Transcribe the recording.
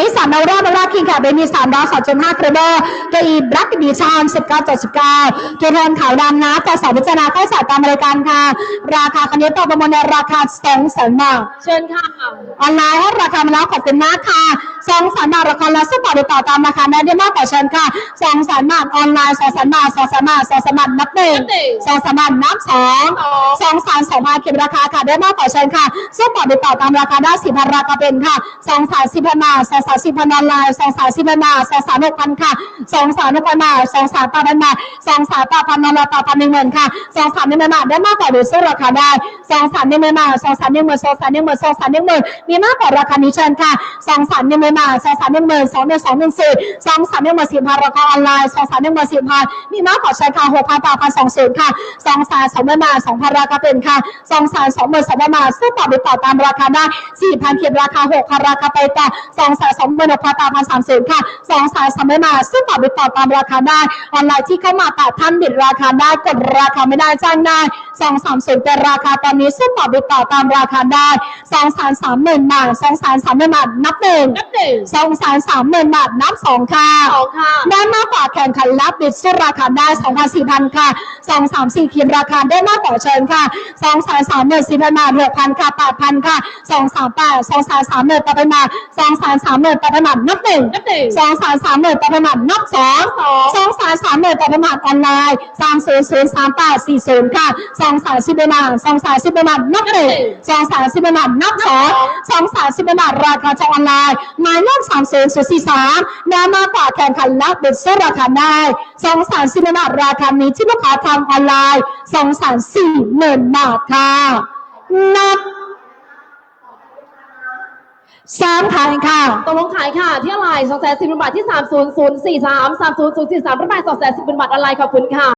นิสสันนาวรานาราคิงค่ะเบมีสามร้อยสองจุดห้ากระเบอร์ตัวอีบลักดีชานสิบเก้าจุดสิบเก้าตัวแทนขาวดำนะแต่สาวพิจารณาค่าสายตามรายการค่ะ ราคาคันนี้ต่อประมูลในราคาสองแสนบาทเชิญค่ะออนไลน์ให้ราคามาแล้วขอบคุณมากค่ะสองแสนบาทราคาแล้วสปอร์ตติดต่อตามราคาได้มากกว่าเชิญค่ะสองแสนบาทออนไลน์สองแสนบาทสองแสนบาทสองแสนบาทนับหนึ่งสองแสนบาทนับสองสองแสนสองพันเก็บราคาค่ะได้มากกว่าเชิญค่ะสปอร์ตติดต่อตามราคาได้สี่พันราคาเป็นค่ะสองแสนสิบพันบาทสองแสนสิบพันออนไลน์สองแสนสิบนาสองแสนหกพันค่ะสองแสนหกพันบาสองสนแปดพันบาสองสนแปดพันนไลน์แปดพันหนึ่งหมื่นค่ะสองแสนหนึ่งหมื่นบาทได้มากกว่าหรือซื้อราคาได้สองแสนหนึ่งหมื่นบาทสองแสนหนึ่งหมื่นสองแสนหนึ่งหมื่นสองแสนหนึ่งหมื่นมีมากกว่าราคานี้เชิญค่ะสองแสนหนึ่งหมื่นบาทสองแสนหนึ่งหมื่นสองหนึ่งสองหนึ่งสี่สองแสนหนึ่งหมื่นสี่พันราคาออนไลน์สองแสนหนึ่งหมื่นสี่พันมีมากกว่าเชิญค่ะหกพันแปดพันสองศูนย์ค่ะสองแสนสองหมื่นบาทสองพันราคาเป็นค่ะสองแสนสองหมื่นสองพันบาทซื้อต่อไปต่อตามราคาได้สี่พันเขียนราคาหกพันราคาไปต่อสองแสนของหมื่นหกพันแปดพันสามศูนค่ะสองแสนสามไม่มาทซื้อต่อไปต่อตามราคาได้ออนไลน์ที่เข้ามาแต่ท่านบิดราคาได้กดราคาไม่ได้จ้างได้ สองสามศูนย์เป็นราคาตอนนี้ซื้อต่อไปต่อตามราคาได้สองแสนสามหมื่นบาทสองแสนสามหมื่นบาทนับหนึ่งนับหนึ่งสองแสนสามหมื่นบาทนับสองค่ะสองค่ะได้มากกว่าแข่งขันรับบิดซื้อราคาได้2 4 0 0 0ค่ะ2 3 4ขีดราคาได้มากกว่าเชิญค่ะ2 3 3 4 0 0 0บาท6,000ค่ะ8,000ค่ะ2 3 8 2 3 3 0 0 0ต่อไปมา2 3 3 0 0 0ต่อไปมานับหนึ่งนับหนึ่ง2 3 3 0 0 0ต่อไปมานับสองสอง2 3 3 0 0 0ต่อไปมาออนไลน์3 0 0 3 8 4 0ค่ะ2 3 10บาท2 3 10บาทนับหนึ่ง2 3 10บาทนับสอง2 3 10บาทราคาจากออนไลน์หมายเลข3 0 0 4 3ได้มากกว่าแข่งขันรับบิดซื้อราคาได้2 3 10บาทราคานี้ที่ลูกค้าทางออนไลน์2 3 4หมื่นบาทค่ะนับสามขายค่ะตกลงขายค่ะ ที่อะไรสองแสนสิบเป็นบาทที่สามศูนย์ศูนย์สี่สามสามศูนย์ศูนย์สี่สามประมาณสองแสนสิบเป็นบาทอะไรขอบคุณค่ะ